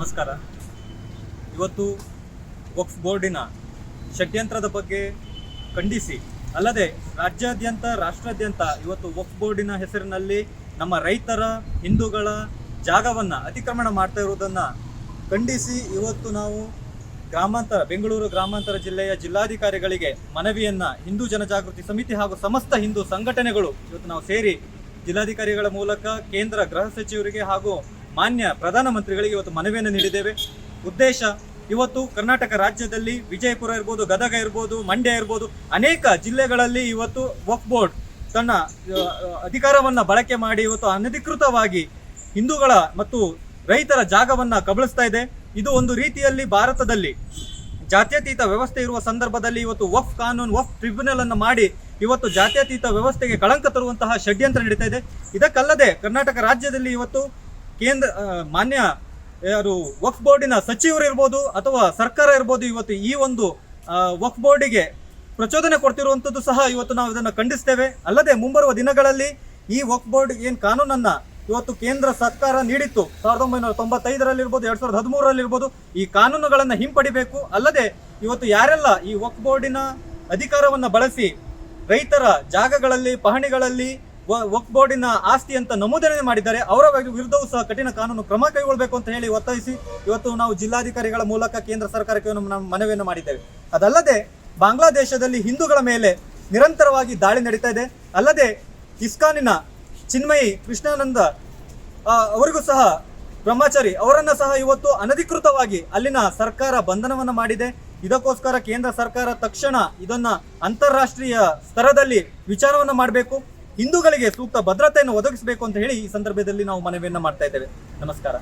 ನಮಸ್ಕಾರ. ಇವತ್ತು ವಕ್ಫ್ ಬೋರ್ಡಿನ ಷಡ್ಯಂತ್ರದ ಬಗ್ಗೆ ಖಂಡಿಸಿ. ಅಲ್ಲದೆ ರಾಜ್ಯಾದ್ಯಂತ, ರಾಷ್ಟ್ರಾದ್ಯಂತ ಇವತ್ತು ವಕ್ಫ್ ಬೋರ್ಡಿನ ಹೆಸರಿನಲ್ಲಿ ನಮ್ಮ ರೈತರ, ಹಿಂದೂಗಳ ಜಾಗವನ್ನು ಅತಿಕ್ರಮಣ ಮಾಡ್ತಾ ಇರುವುದನ್ನು ಖಂಡಿಸಿ ಇವತ್ತು ನಾವು ಗ್ರಾಮಾಂತರ, ಬೆಂಗಳೂರು ಗ್ರಾಮಾಂತರ ಜಿಲ್ಲೆಯ ಜಿಲ್ಲಾಧಿಕಾರಿಗಳಿಗೆ ಮನವಿಯನ್ನು ಹಿಂದೂ ಜನಜಾಗೃತಿ ಸಮಿತಿ ಹಾಗೂ ಸಮಸ್ತ ಹಿಂದೂ ಸಂಘಟನೆಗಳು ಇವತ್ತು ನಾವು ಸೇರಿ ಜಿಲ್ಲಾಧಿಕಾರಿಗಳ ಮೂಲಕ ಕೇಂದ್ರ ಗೃಹ ಸಚಿವರಿಗೆ ಹಾಗೂ ಮಾನ್ಯ ಪ್ರಧಾನಮಂತ್ರಿಗಳಿಗೆ ಇವತ್ತು ಮನವಿಯನ್ನು ನೀಡಿದ್ದೇವೆ. ಉದ್ದೇಶ, ಇವತ್ತು ಕರ್ನಾಟಕ ರಾಜ್ಯದಲ್ಲಿ ವಿಜಯಪುರ ಇರ್ಬೋದು, ಗದಗ ಇರ್ಬೋದು, ಮಂಡ್ಯ ಇರ್ಬೋದು, ಅನೇಕ ಜಿಲ್ಲೆಗಳಲ್ಲಿ ಇವತ್ತು ವಕ್ ಬೋರ್ಡ್ ತನ್ನ ಅಧಿಕಾರವನ್ನು ಬಳಕೆ ಮಾಡಿ ಇವತ್ತು ಅನಧಿಕೃತವಾಗಿ ಹಿಂದೂಗಳ ಮತ್ತು ರೈತರ ಜಾಗವನ್ನು ಕಬಳಿಸ್ತಾ ಇದೆ. ಇದು ಒಂದು ರೀತಿಯಲ್ಲಿ ಭಾರತದಲ್ಲಿ ಜಾತ್ಯತೀತ ವ್ಯವಸ್ಥೆ ಇರುವ ಸಂದರ್ಭದಲ್ಲಿ ಇವತ್ತು ವಫ್ ಕಾನೂನು ವಫ್ ಟ್ರಿಬ್ಯುನಲ್ ಅನ್ನು ಮಾಡಿ ಇವತ್ತು ಜಾತ್ಯತೀತ ವ್ಯವಸ್ಥೆಗೆ ಕಳಂಕ ತರುವಂತಹ ಷಡ್ಯಂತ್ರ ನಡೀತಾ ಇದೆ. ಇದಕ್ಕಲ್ಲದೆ ಕರ್ನಾಟಕ ರಾಜ್ಯದಲ್ಲಿ ಇವತ್ತು ಕೇಂದ್ರ ಮಾನ್ಯ, ಯಾರು, ವಕ್ಫ್ ಬೋರ್ಡಿನ ಸಚಿವರು ಇರ್ಬೋದು ಅಥವಾ ಸರ್ಕಾರ ಇರ್ಬೋದು ಇವತ್ತು ಈ ಒಂದು ವಕ್ ವಕ್ಫ್ ಬೋರ್ಡಿಗೆ ಪ್ರಚೋದನೆ ಕೊಡ್ತಿರುವಂಥದ್ದು ಸಹ ಇವತ್ತು ನಾವು ಇದನ್ನು ಖಂಡಿಸ್ತೇವೆ. ಅಲ್ಲದೆ ಮುಂಬರುವ ದಿನಗಳಲ್ಲಿ ಈ ವಕ್ಫ್ ಬೋರ್ಡ್ ಏನು ಕಾನೂನನ್ನು ಇವತ್ತು ಕೇಂದ್ರ ಸರ್ಕಾರ ನೀಡಿತ್ತು. ಸಾವಿರದ ಒಂಬೈನೂರ ತೊಂಬತ್ತೈದರಲ್ಲಿರ್ಬೋದು, ಎರಡು ಸಾವಿರದ ಹದಿಮೂರರಲ್ಲಿರ್ಬೋದು, ಈ ಕಾನೂನುಗಳನ್ನು ಹಿಂಪಡಿಬೇಕು. ಅಲ್ಲದೆ ಇವತ್ತು ಯಾರೆಲ್ಲ ಈ ವಕ್ಫ್ ಬೋರ್ಡಿನ ಅಧಿಕಾರವನ್ನು ಬಳಸಿ ರೈತರ ಜಾಗಗಳಲ್ಲಿ, ಪಹಣಿಗಳಲ್ಲಿ ವಕ್ಫ್ ಬೋರ್ಡಿನ ಆಸ್ತಿ ಅಂತ ನಮೂದನೆ ಮಾಡಿದ್ದಾರೆ. ಅವರ ವಿರುದ್ಧವೂ ಸಹ ಕಠಿಣ ಕಾನೂನು ಕ್ರಮ ಕೈಗೊಳ್ಳಬೇಕು ಅಂತ ಹೇಳಿ ಒತ್ತಾಯಿಸಿ ಇವತ್ತು ನಾವು ಜಿಲ್ಲಾಧಿಕಾರಿಗಳ ಮೂಲಕ ಕೇಂದ್ರ ಸರ್ಕಾರಕ್ಕೆ ನಮ್ಮ ಮನವಿಯನ್ನು ಮಾಡಿದ್ದೇವೆ. ಅದಲ್ಲದೆ ಬಾಂಗ್ಲಾದೇಶದಲ್ಲಿ ಹಿಂದೂಗಳ ಮೇಲೆ ನಿರಂತರವಾಗಿ ದಾಳಿ ನಡೀತಾ ಇದೆ. ಅಲ್ಲದೆ ಇಸ್ಕಾನಿನ ಚಿನ್ಮಯಿ ಕೃಷ್ಣಾನಂದ ಅವರಿಗೂ ಸಹ ಬ್ರಹ್ಮಚಾರಿ ಅವರನ್ನು ಸಹ ಇವತ್ತು ಅನಧಿಕೃತವಾಗಿ ಅಲ್ಲಿನ ಸರ್ಕಾರ ಬಂಧನವನ್ನು ಮಾಡಿದೆ. ಇದಕ್ಕೋಸ್ಕರ ಕೇಂದ್ರ ಸರ್ಕಾರ ತಕ್ಷಣ ಇದನ್ನ ಅಂತಾರಾಷ್ಟ್ರೀಯ ಸ್ತರದಲ್ಲಿ ವಿಚಾರವನ್ನು ಮಾಡಬೇಕು. ಹಿಂದೂಗಳಿಗೆ ಸೂಕ್ತ ಭದ್ರತೆಯನ್ನು ಒದಗಿಸಬೇಕು ಅಂತ ಹೇಳಿ ಈ ಸಂದರ್ಭದಲ್ಲಿ ನಾವು ಮನವಿಯನ್ನ ಮಾಡ್ತಾ ಇದ್ದೇವೆ. ನಮಸ್ಕಾರ.